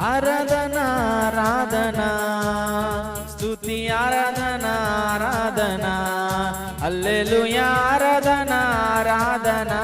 ఆరాధనా ఆరాధనా. స్తుతి ఆరాధనా ఆరాధనా. అల్లెలుయా ఆరాధనా ఆరాధనా.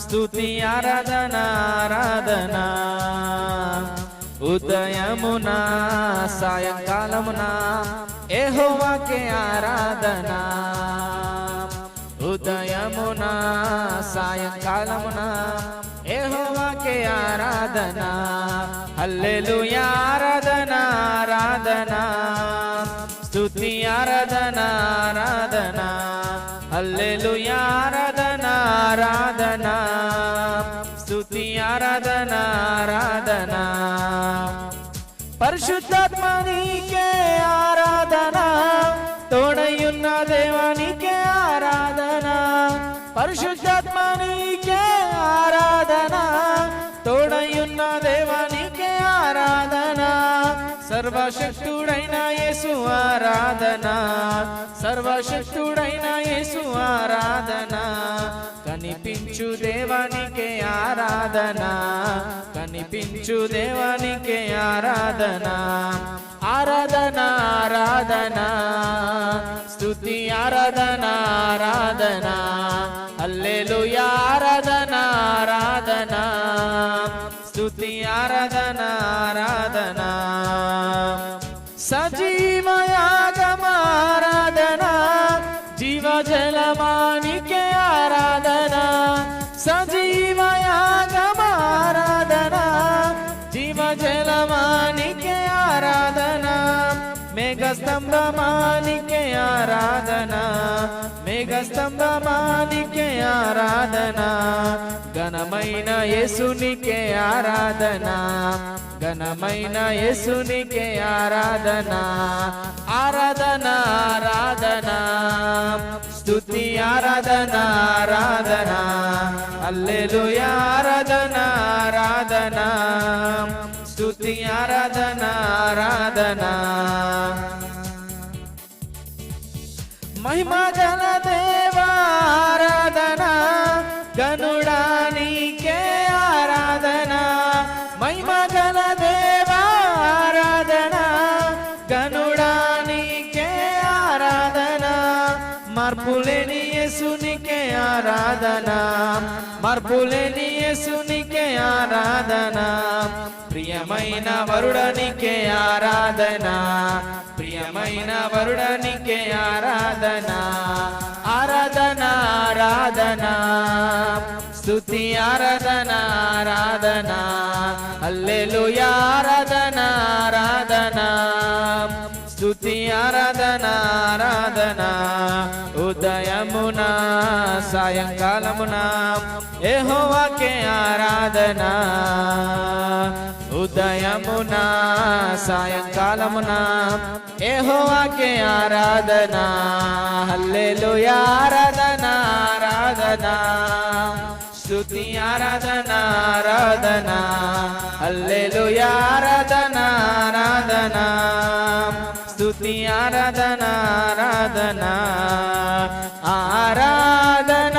స్తుతి ఆరాధనా ఆరాధనా. ఉదయమున సాయంకాలమున ఏహోవాకే ఆరాధనా. ఉదయమున సాయంకాలమున ಯಹೋವಾ ಕೆ ಆರಾಧನಾ. ಹಲ್ಲೆಲೂಯಾ ಆರಾಧನಾ ಸ್ತುತಿ ಆರಾಧನಾ ಆರಾಧನಾ. ಹಲ್ಲೆಲೂಯಾ ಆರಾಧನಾ ಆರಾಧನಾ. ಸ್ತುತಿ ಆರಾಧನಾ ಆರಾಧನಾ. పరిశుద్ధాత్మనికే ఆరాధన తోడయున్న దేవానికే ఆరాధన పరిశుద్ధాత్మనికే ఆరాధన. తోడయున్న దేవానికే ఆరాధన. సర్వశక్తుడైన యేసు ఆరాధన. సర్వశక్తుడైన యేసు ఆరాధన. కనిపించు దేవానికే ఆరాధన. కనిపించు దేవానికే ఆరాధన. ఆరాధన ఆరాధన. ఆరాధన మేఘస్తంభమానికే ఆరాధనా ఘనమైన యేసునికే ఆరాధనా ఘనమైన యేసునికే ఆరాధనా ఆరాధనా ఆరాధనా స్తుతి ఆరాధనా ఆరాధనా అల్లెలుయ ఆరాధనా ఆరాధనా స్తుతి ఆరాధనా ఆరాధనా. మహిమ గల దేవారాధన గనుడా నీకే ఆరాధన. మహిమ గల దేవారాధన గనుడా నీకే ఆరాధన. మార్పులేని యేసునికే ఆరాధన. మార్పులేని యేసునికే ఆరాధన. ప్రియమైన వరుడనికే ఆరాధన. ప్రియమైన వరుడనికే ఆరాధన. ఆరాధన ఆరాధన. స్థుతి ఆరాధన ఆరాధన. హల్లెలూయా ఆరాధన ఆరాధన. స్థుతి ఆరాధన ఆరాధన. ఉదయమున సాయంకాలమున ఏహోవాకే ఆరాధన. ఉదయమున సాయంకాలమున ఏహోవాకే ఆరాధన హల్లెలూయా ఆరాధన ఆరాధన స్తుతి ఆరాధన ఆరాధన హల్లెలూయా ఆరాధన ఆరాధన స్తుతి ఆరాధన ఆరాధన ఆరాధన ఆరాధన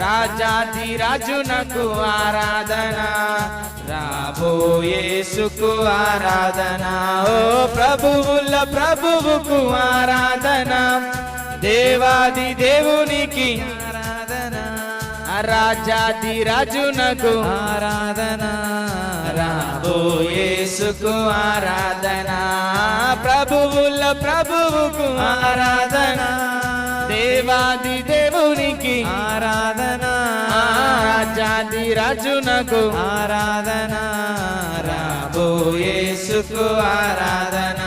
రాజాది రాజునకు ఆరాధన. రాబోయేసుకు ఆరాధన. ఓ ప్రభువుల ప్రభువుకు ఆరాధన. దేవాది దేవునికి ఆరాధన. రాజాది రాజునకు ఆరాధన. రాబోయేసుకు ఆరాధన. ప్రభువుల ప్రభువుకు ఆరాధన. దేవాది దేవునికి ఆరాధన. రాజాది రాజునకు ఆరాధన. రాబోయేసుకు ఆరాధన.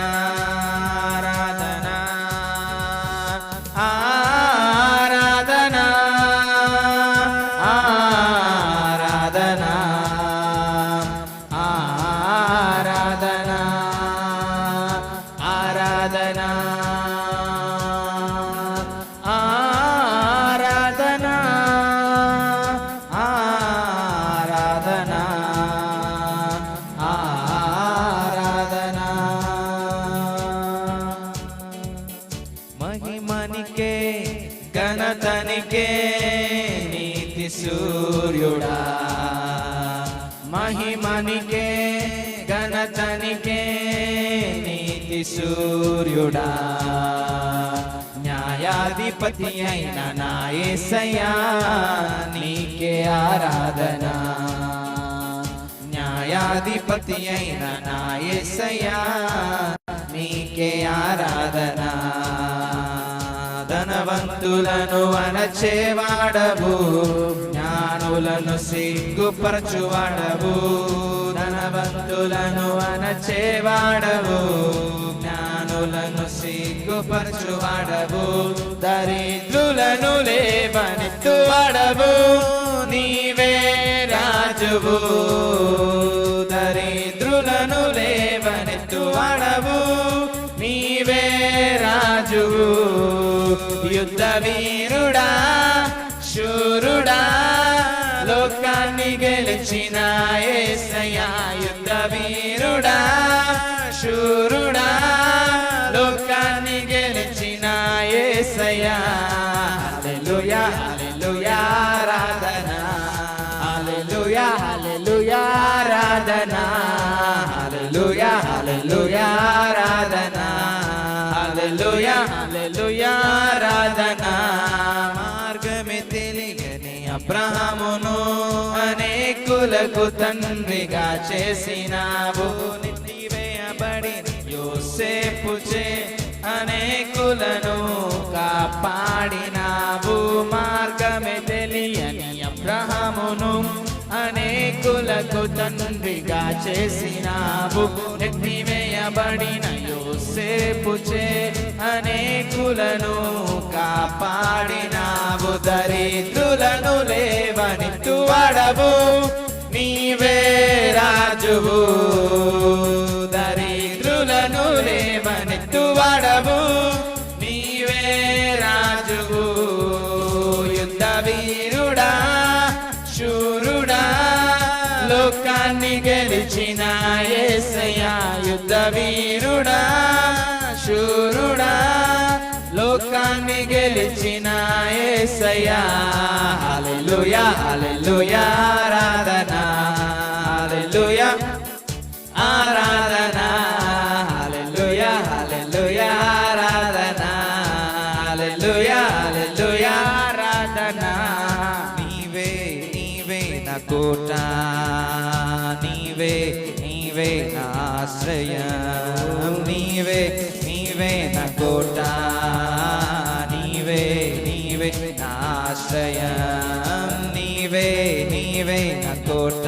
సూర్యుడా. న్యాయాధిపతి అయిన నా నీకే ఆరాధన. న్యాయాధిపతి అయిన నా నీకే ఆరాధన. ధనవంతులను అనచేవాడవు జ్ఞానులను సిగ్గుపరచువాడవు. ధనవంతులను అనచేవాడవు జ్ఞానులను సిగ్గుపరచువాడవు దరిద్రులను లేవనెత్తువాడవు నీవే రాజువు. దరిద్రులను లేవనెత్తువాడవు నీవే రాజువు. యుద్ధ వీరుడా శూరుడా లోకాన్ని గెలిచిన ఏసయా యుద్ధ వీరుడా శూరుడా. ఏసయ్యా హల్లెలూయా హల్లెలూయా ఆరాధన. హల్లెలూయా హల్లెలూయా ఆరాధన. హల్లెలూయా హల్లెలూయా ఆరాధన. హల్లెలూయా హల్లెలూయా ఆరాధన. మార్గమే తెలియని అబ్రహామును అనేకులకు తండ్రిగా చేసినావు. యోసేపు చే అనేకులను కాపాడినావు మార్గమే తెలియని అబ్రహమును. అనేకులకు తండ్రిగా చేసినావు. నెట్టివేయబడిన యోసేపు చే అనేకులను కాపాడినావు. దరిద్రులను లేవని వాడవు. నీవే రాజువు. యుద్ధ వీరుడా శూరుడా లోకాన్ని గెలిచిన ఏసయ్యా. హల్లెలూయా హల్లెలూయా ఆరాధనా. నీవే నీవే నీవే నా కోట నీవే నీవే నా ఆశ్రయం నీవే నీవే నా కోట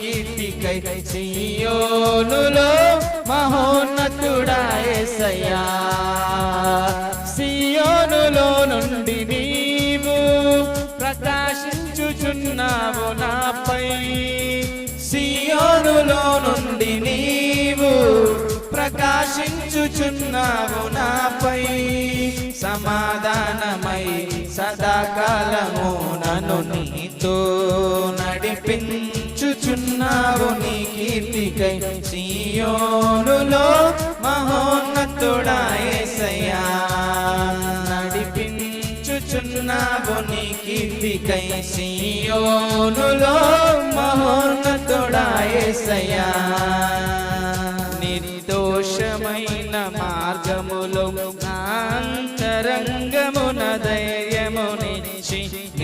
కీర్తికై సియోనులో మహోన్నతుడాయసయ్యా సియోనులో నుండి నీవు ప్రకాశించుచున్నావు నాపై. సియోనులో నుండి నీవు ప్రకాశించుచున్నావు నాపై. సమాధానమై సదాకాలము నన్ను నీతో నడిపింది నిలుచున్నావు నీ కీర్తికై సీయోనులో మహోన్నతుడాయేసయ్యా నడిపించుచున్నావు నీ కీర్తికై సీయోనులో మహోన్నతుడాయేసయ్యా నిర్దోషమైన మార్గములో అంతరంగ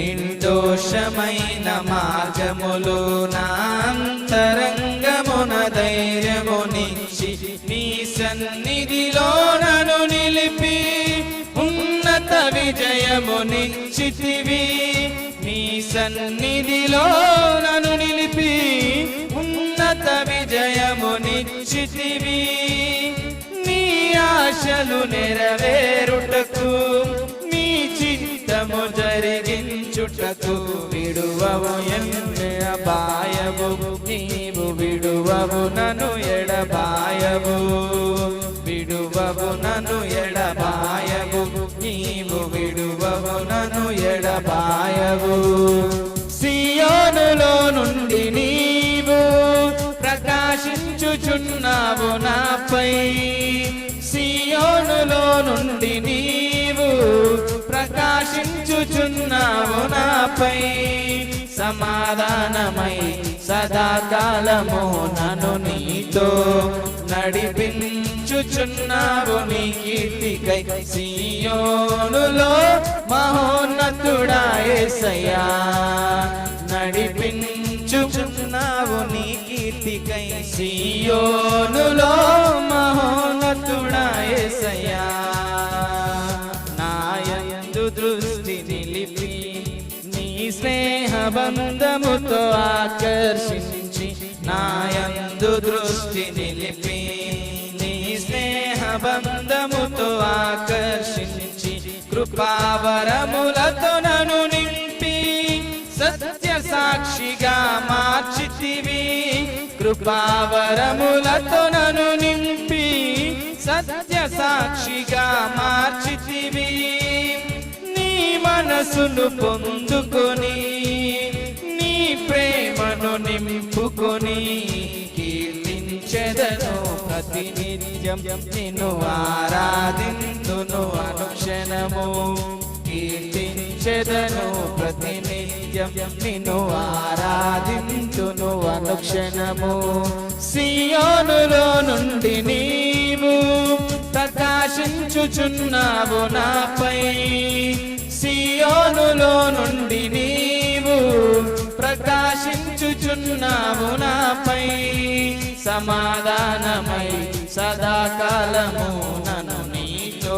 నిర్దోషమైన మార్గములో నాంతరంగమున ధైర్యమునిచ్చి నీ సన్నిధిలో నను నిలిపి ఉన్నత విజయమునిచ్చితివి నీ సన్నిధిలో నను నిలిపి ఉన్నత విజయమునిచ్చితివి నీ ఆశలు నెరవేరుటకు విడువవు ఎడబాయవు నీవు విడువవు నన్ను ఎడబాయవు. విడువవు నన్ను ఎడబాయవు. నీవు విడువవు నన్ను ఎడబాయవు. సియోనులో నుండి నీవు ప్రకాశించుచున్నావు నాపై. సియోనులో నుండి నీవు ప్రకాశించుచున్నావు నాపై. సమాధానమై సదాకాలము నన్ను నీతో నడిపించుచున్నావు నీ కీర్తికై. సియోనులో మహోన్నతుడా యేసయ్యా నడిపించుచున్నావు నీ కీర్తికై. సీయోనులో ఆనందముతో ఆకర్షించి నాయందు దృష్టి నిలిపి నీ స్నేహ బంధముతో ఆకర్షించి కృపావరములతో నన్ను నింపి సత్య సాక్షిగా మార్చితివి. కృపావరములతో నన్ను నింపి సత్య సాక్షిగా మార్చితివి. నీ మనసును పొందుకొని ప్రేమను నింపుకొని కీర్తించెదను ప్రతినిత్యం. నిన్ను ఆరాధిందును అనుక్షణము. కీర్తించెదను ప్రతినిత్యం. నిన్ను ఆరాధించును అనుక్షణము. సియోనులో నుండి నీవు ప్రకాశించుచున్నావు నాపై. సియోనులో నుండి నీవు ప్రకాశించుచున్నావు నాపై. సమాధానమై సదాకాలము నన్ను నీతో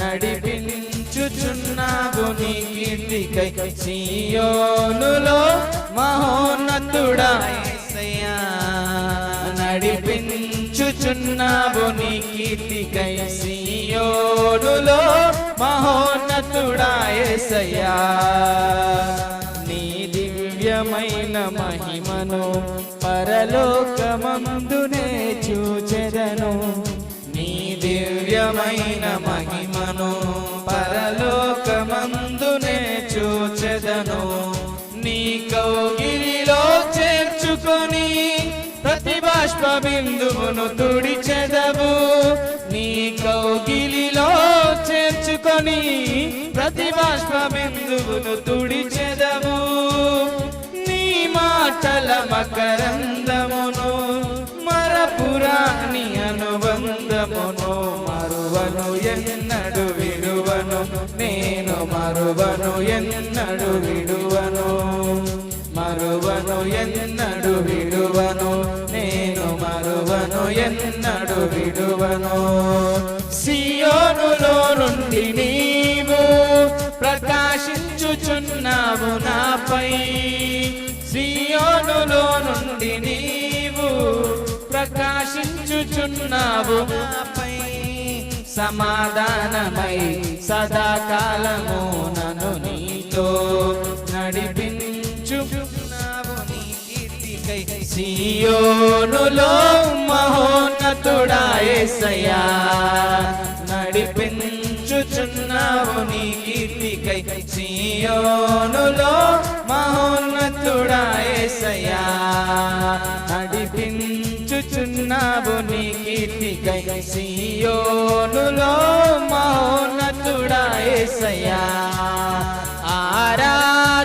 నడిపించుచున్నావు నీ కీర్తికై. సీయోనులో మహోన్నతుడా నడిపించుచున్నావు నీ కీర్తికై. సీయోనులో మహోన్నతుడా యేసయ్యా నీ మహిమను పరలోకమందునే చూచెదను. నీ దివ్యమైన మహిమను పరలోకమందునే చూచెదను. నీ కౌగిలిలో చేర్చుకొని ప్రతి బాష్ప బిందువును తుడిచెదవు. నీ కౌగిలిలో చేర్చుకొని ప్రతి బాష్ప బిందువును తుడి మకరందమును మరపురాణి అనుబంధమును మరువను ఎన్నడు విడువను నేను మరువను ఎన్నడు విడువను. మరువను ఎన్నడు విడువను నేను మరువను ఎన్నడు విడువను. సియోనులో నుండి నీవు ప్రకాశించుచున్నావు నాపై. సియోనులో నుండి నీవు ప్రకాశించుచున్నావు. నాపై సమాధానమై సదాకాలము నన్ను నీతో నడిపించు సియోనులో మహోన్నతుడా యేసయ్యా నడిపించుచున్నావు. నీ కీర్తికై సియోనులో మహోన్నతుడా నడిపించుచున్నావు నీ కీర్తికై సియోనులో మహోన్నతుడా యేసయ్యా ఆరాధనా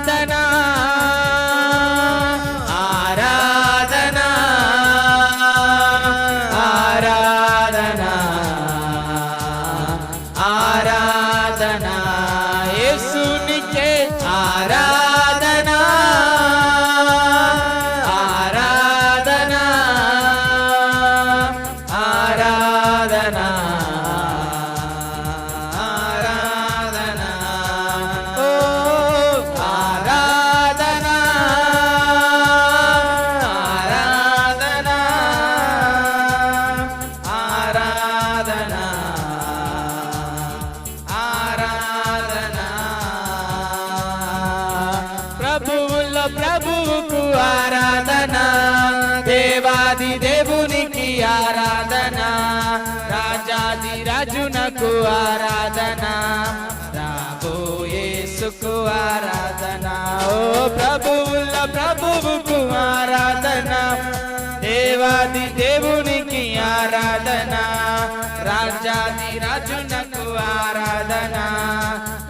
రాజునకు ఆరాధన రాబోయేసుకు ఆరాధన? ఓ ప్రభువుల ప్రభువుకు ఆరాధన? దేవాది దేవునికి ఆరాధన? రాజాది రాజునకు ఆరాధన?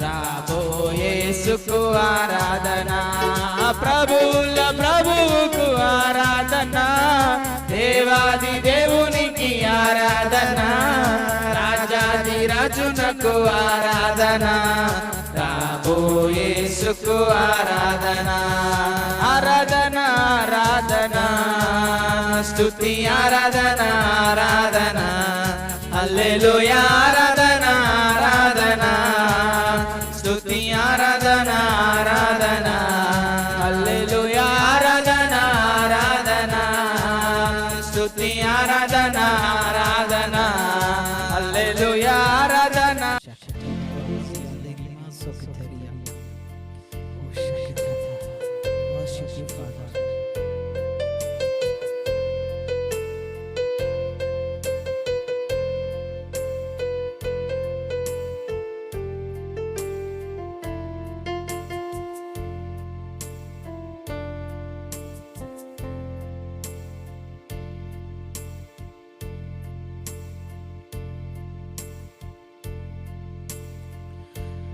రాబోయేసుకు ఆరాధన? ప్రభువుల ప్రభువుకు ఆరాధన? దేవాది దేవునికి ఆరాధన? రాజునకు ఆరాధన. రాబోయేసుకు ఆరాధన. ఆరాధన ఆరాధన. స్తుతి ఆరాధన ఆరాధన. హల్లెలూయా ఆరాధన.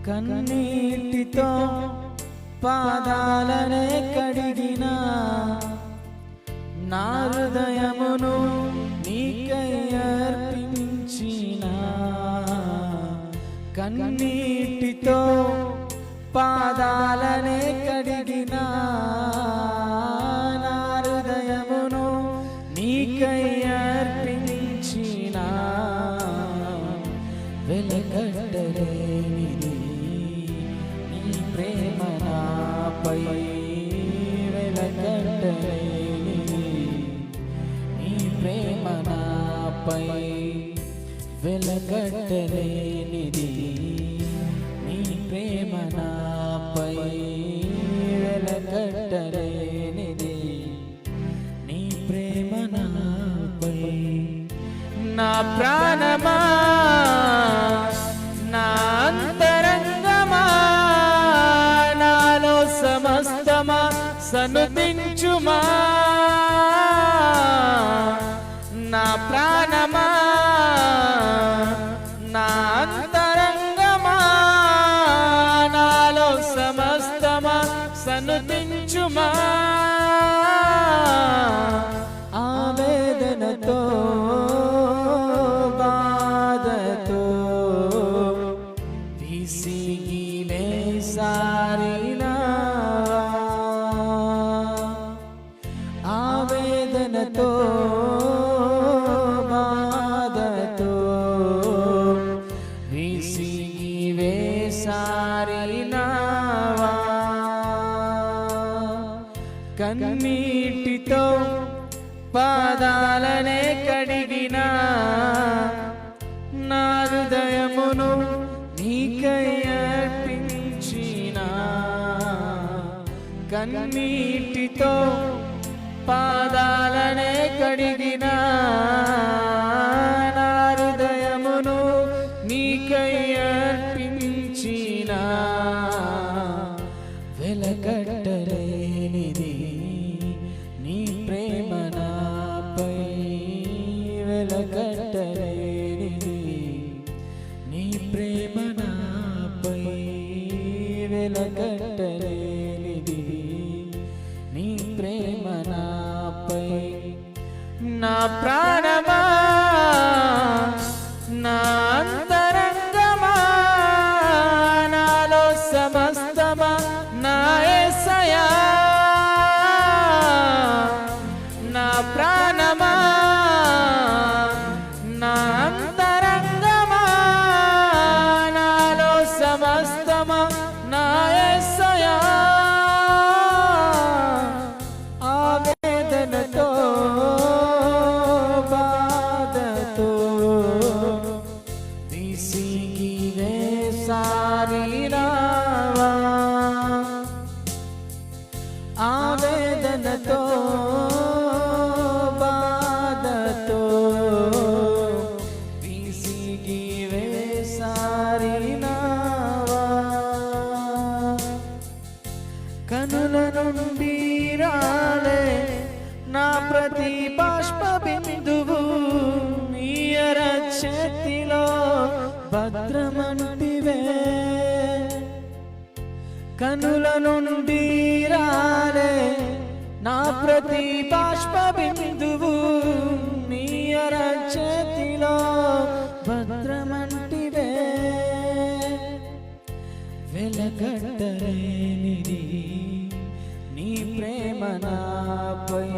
కన్నీటితో పాదాలనే కడిగిన నా హృదయమును నీకై అర్పించిన. కన్నీటితో పాదాలనే కడిగినా నాపై వెలగట్టలేనిది నీ ప్రేమ నాపై వెలగట్టలేనిది నీ ప్రేమ నాపై నా ప్రాణమా నీటితో పాదాలనే కడిగిన నారుదయమును నీకై అర్పించిన వెలకట్టలే ప్రాణమా? లేనిది నీ ప్రేమ నాపై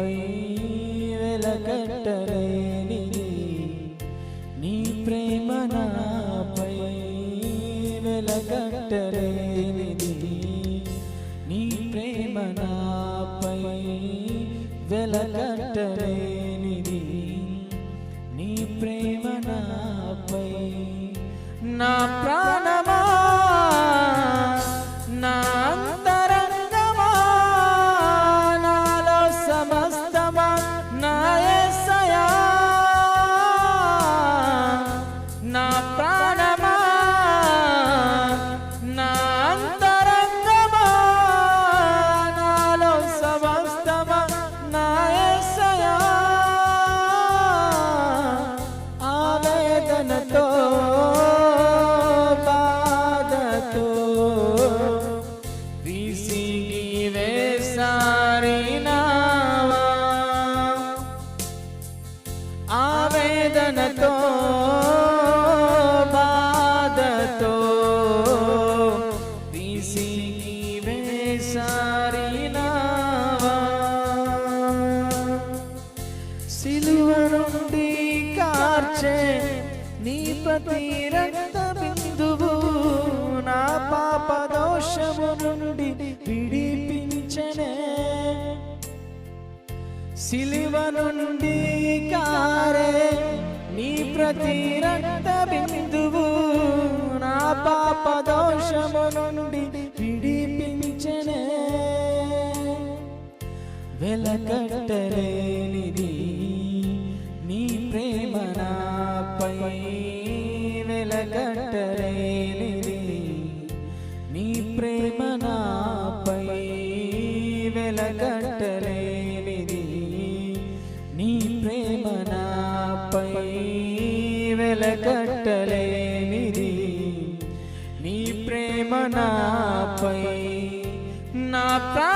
వెలకట్టలేనిది. నీ ప్రేమ నాపై వెలకట్టలేనిది. నీ ప్రేమ నాపై వెలకట్టలేనిది. నీ ప్రేమ నాపై నా ప్రా సిలివ నుండి కారే నీ ప్రతి రక్త బిందువు. నా పాప దోషము నుండి విడిపించనే. వెలకట్టరే నాపై నా ప్రా